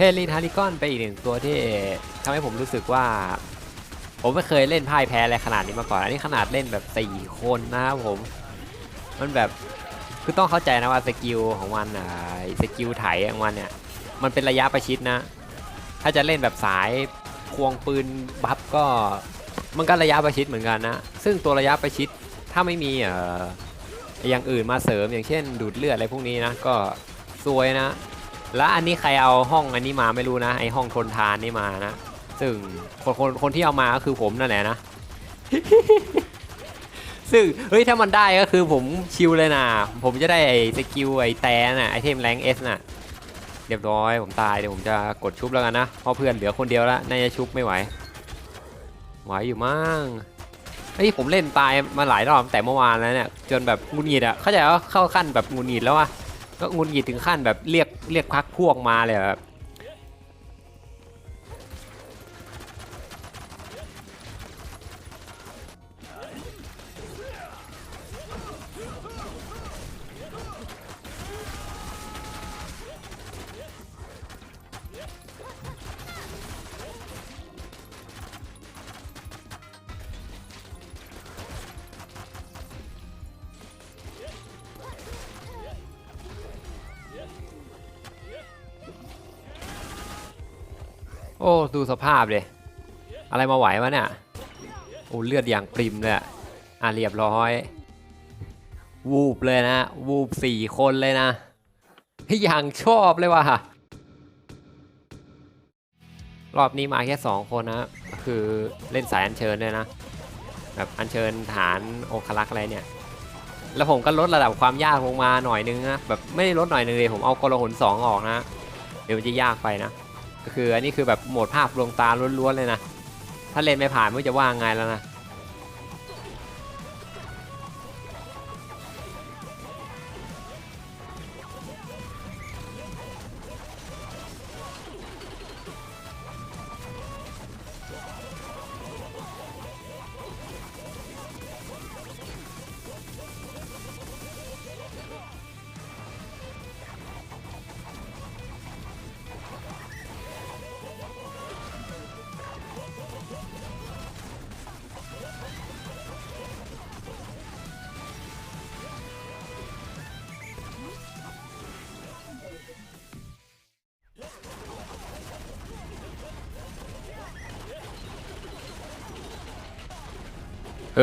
เพลินฮาริกอนเป็นอีกหนึ่งตัวที่ทำให้ผมรู้สึกว่า ผมไม่เคยเล่นพ่ายแพ้อะไรขนาดนี้มาก่อน อันนี้ขนาดเล่นแบบสี่คนนะครับผม มันแบบคือต้องเข้าใจนะว่าสกิลของมันอะสกิลไถของมันเนี่ยมันเป็นระยะประชิดนะ ถ้าจะเล่นแบบสายควงปืนบัฟก็มันก็ระยะประชิดเหมือนกันนะ ซึ่งตัวระยะประชิดถ้าไม่มีเอ่ออย่างอื่นมาเสริมอย่างเช่น ดูดเลือดอะไรพวกนี้นะก็ซวยนะ แล้วอันนี้ใครเอาห้องอันนี้มาไม่รู้นะไอห้องทนทานนี่มานะซึ่งคนคนคนที่เอามาก็คือผมนั่นแหละนะ ซึ่งเฮ้ยถ้ามันได้ก็คือผมชิลเลยนะผมจะได้ไอสกิลไอแตน่ะไอเทมแรงเอสน่ะเรียบร้อยผมตายเดี๋ยวผมจะกดชุบแล้วกันนะเพราะเพื่อนเหลือคนเดียวแล้วน่าจะชุบไม่ไหวไหวอยู่มั้งเฮ้ยผมเล่นตายมาหลายรอบแต่เมื่อวานแล้วเนี่ยจนแบบงุนหงิดอะเข้าใจว่าเข้าขั้นแบบงุนหงิดแล้วอะ ก็งุนหงิดถึงขั้นแบบเรียกเรียกพักพวกมาเลยอะแบบ โอ้ดูสภาพเลยอะไรมาไหววะเนี่ยโอ้เลือดอย่างปริมเลยอะเรียบร้อย วูบเลยนะ วูบสี่คนเลยนะอย่างชอบเลยว่ะรอบนี้มาแค่สองคนนะ คือเล่นสายอัญเชิญด้วยนะ แบบอัญเชิญฐานองคลักษ์อะไรเนี่ย แล้วผมก็ลดระดับความยากลงมาหน่อยนึงนะ แบบไม่ได้ลดหน่อยนึงเลย ผมเอากลหนสองออกนะ เดี๋ยวมันจะยากไปนะ ก็คืออันนี้คือแบบโหมดภาพลวงตาล้วนๆเลยนะ ถ้าเล่นไม่ผ่านไม่จะว่าไงแล้วนะ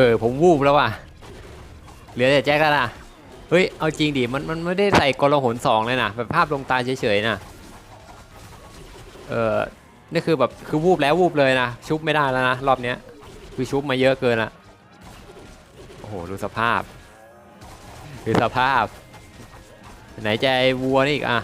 ออผมวูบแล้วว่ะเหลือแต่แจ็คแล้วนะเฮ้ยเอาจริงดิมันมันไม่ได้ใส่กลหนสองเลยนะแบบภาพลงตาเฉยๆนะเออนี่คือแบบคือวูบแล้ววูบเลยนะชุบไม่ได้แล้วนะรอบเนี้ยคือชุบมาเยอะเกินละโอ้โหดูสภาพดูสภาพไหนใจวัวนี่อีกอะ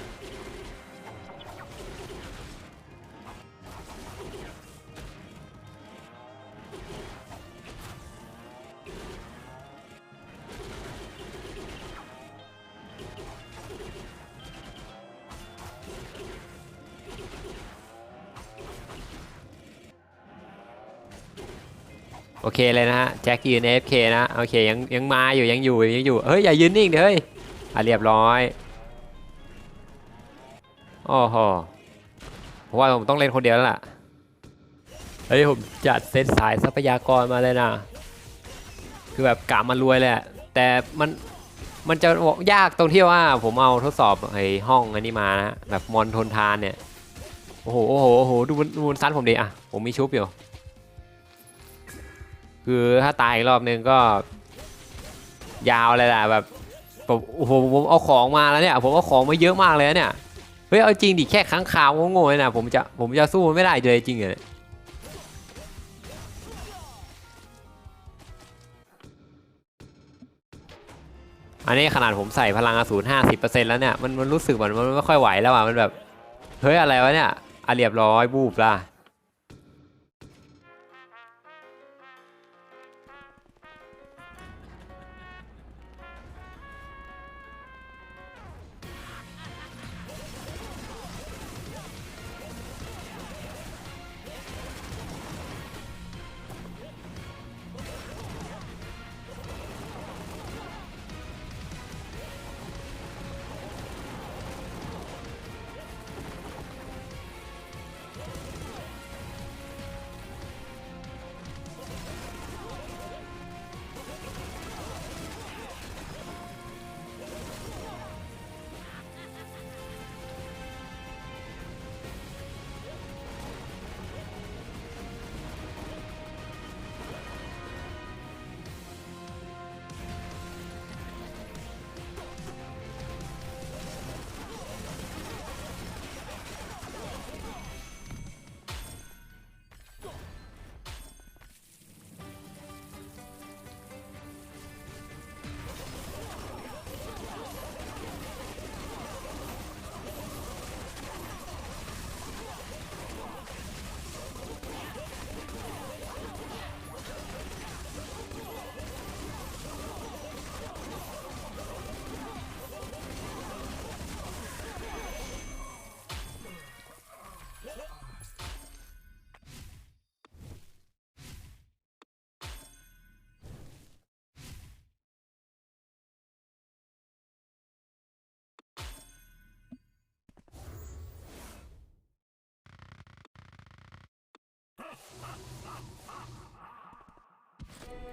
โอเคเลยนะฮะแจ็คยืน AFK นะโอเคยังยังมาอยู่ยังอยู่ยังอยู่เฮ้ยอย่ายืนนิ่งเดี๋ยวเฮ้ยอะเรียบร้อยโอ้โหผมว่าผมต้องเล่นคนเดียวแล้วล่ะเฮ้ยผมจัดเซตสายทรัพยากรมาเลยนะคือแบบกะมารวยเลยอะแต่มันมันจะยากตรงที่ว่าผมเอาทดสอบไอ้ห้องอันนี้มานะแบบมอนทนทานเนี่ยโอ้โหโอ้โหโอ้โหดูมันดูมันซัดผมดิอะผมมีชุบอยู่ คือถ้าตายอีกรอบนึงก็ ยาวเลยแหละแบบผมโอ้โหผมเอาของมาแล้วเนี่ยผมเอาของมาเยอะมากเลยเนี่ยเฮ้ยเอาจริงดิแค่ค้างคาวโง่ๆเลยนะผมจะผมจะสู้มันไม่ได้เลยจริงเลยอันนี้ขนาดผมใส่พลังอสูร50%แล้วเนี่ยมันมันรู้สึกเหมือนมันไม่ค่อยไหวแล้วอะมันแบบเฮ้ยอะไรวะเนี่ยอะเรียบร้อยบูบล่ะ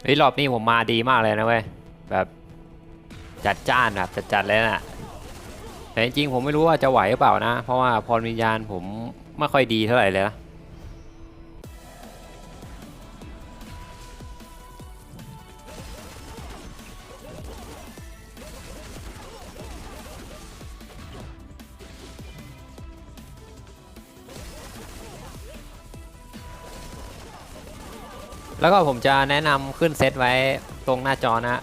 เฮ้ยรอบนี้ผมมาดีมากเลยนะเว้ยแบบจัดจ้านแบบจัดจัดๆเลยน่ะแต่จริงๆผมไม่รู้ว่าจะไหวหรือเปล่านะ เพราะว่าพรวิญญาณผมไม่ค่อยดีเท่าไหร่เลยนะ แล้วก็ผมจะแนะนำขึ้นเซตไว้ตรงหน้าจอนะ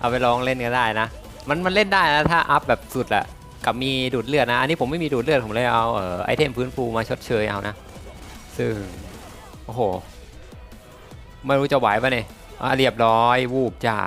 เอาไปลองเล่นก็ได้นะ มันมันเล่นได้นะถ้าอัพแบบสุดแหละกับมีดูดเลือดนะ อันนี้ผมไม่มีดูดเลือดผมเลยเอาเออไอเทมพื้นฟูมาชดเชยเอานะ ซึ่ง โอ้โห ไม่รู้จะไหวปะเนี่ยเรียบร้อยวูบจ้า